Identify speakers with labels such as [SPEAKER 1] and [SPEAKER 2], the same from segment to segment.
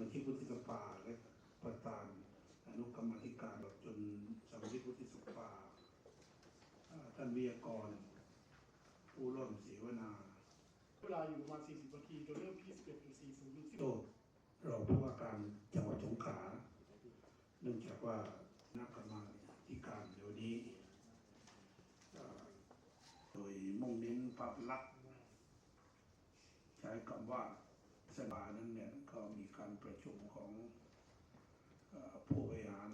[SPEAKER 1] มาชิกวุฒิสภาและประธานอนุกรรมธิการจนสมาชิกวุฒิสภาท่านวิทยากร ผู้ร่วมเสวนา
[SPEAKER 2] เวลาอยู่ประมาณ 40นาทีจนเริ่มที่11.40หรือ
[SPEAKER 1] โตรองผู้ว่าการจังหวัดสงขลาเนื่องจากว่านักกรรมธิการเดี๋ยวนี้ โดยมุ่งเน้นภาพลักษณ์ใช้คำว่า สภานั้นเนี่ยก็มีการประชุมของเอ่อผู้บริหาร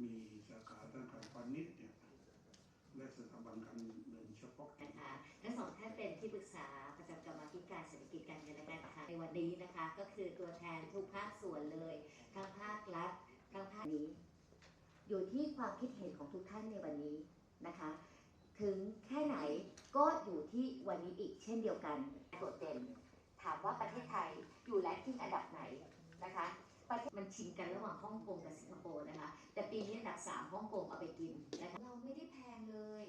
[SPEAKER 1] มีสาขาด้านการพาณิชย์เนี่ยและสถาบันการเงินเฉพาะกิจ
[SPEAKER 3] นะคะทั้งสองท่านเป็นที่ปรึกษาประจำกรรมาธิการเศรษฐกิจการเงินและการคลังในวันนี้นะคะ ก็คือตัวแทนทุกภาคส่วนเลยทั้งภาครัฐทั้งภาคนี้ อยู่ที่ความคิดเห็นของทุกท่านในวันนี้นะคะ ถึงแค่ไหนก็อยู่ที่วันนี้อีกเช่นเดียวกันโดดเด่น ถามว่าประเทศไทยอยู่แลนกิ้งอันดับไหนนะคะประเทศมันชิงกันระหว่างฮ่องกงกับสิงคโปร์นะคะ แต่ปีนี้อันดับสามฮ่องกงเอาไปกินนะคะเราไม่ได้แพงเลย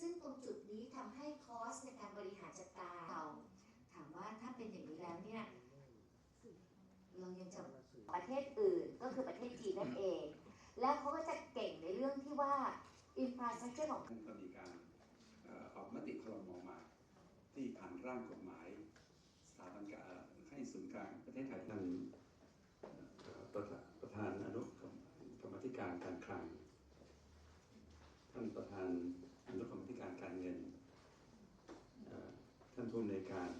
[SPEAKER 3] ซึ่งตรงจุดนี้ทำให้คอสในการบริหารจัดการเราถามว่าถ้าเป็นอย่างนี้แล้วเนี่ยเรายังจะประเทศอื่นก็คือประเทศจีนนั่นเอง แล้วเขาก็จะเก่งในเรื่องที่ว่าอินฟราสตรักเจอร์ของ
[SPEAKER 4] คงจะมีการเอ่อออกมติครมมา ที่ผ่านร่างกฎหมายสถาบันการให้ศูนย์กลางประเทศไทยท่านประธานประธานอนุกรรมกาธิการการคลัง ท่านประธานอนุกรรมธิการการเงินท่านผู้อำนวยการ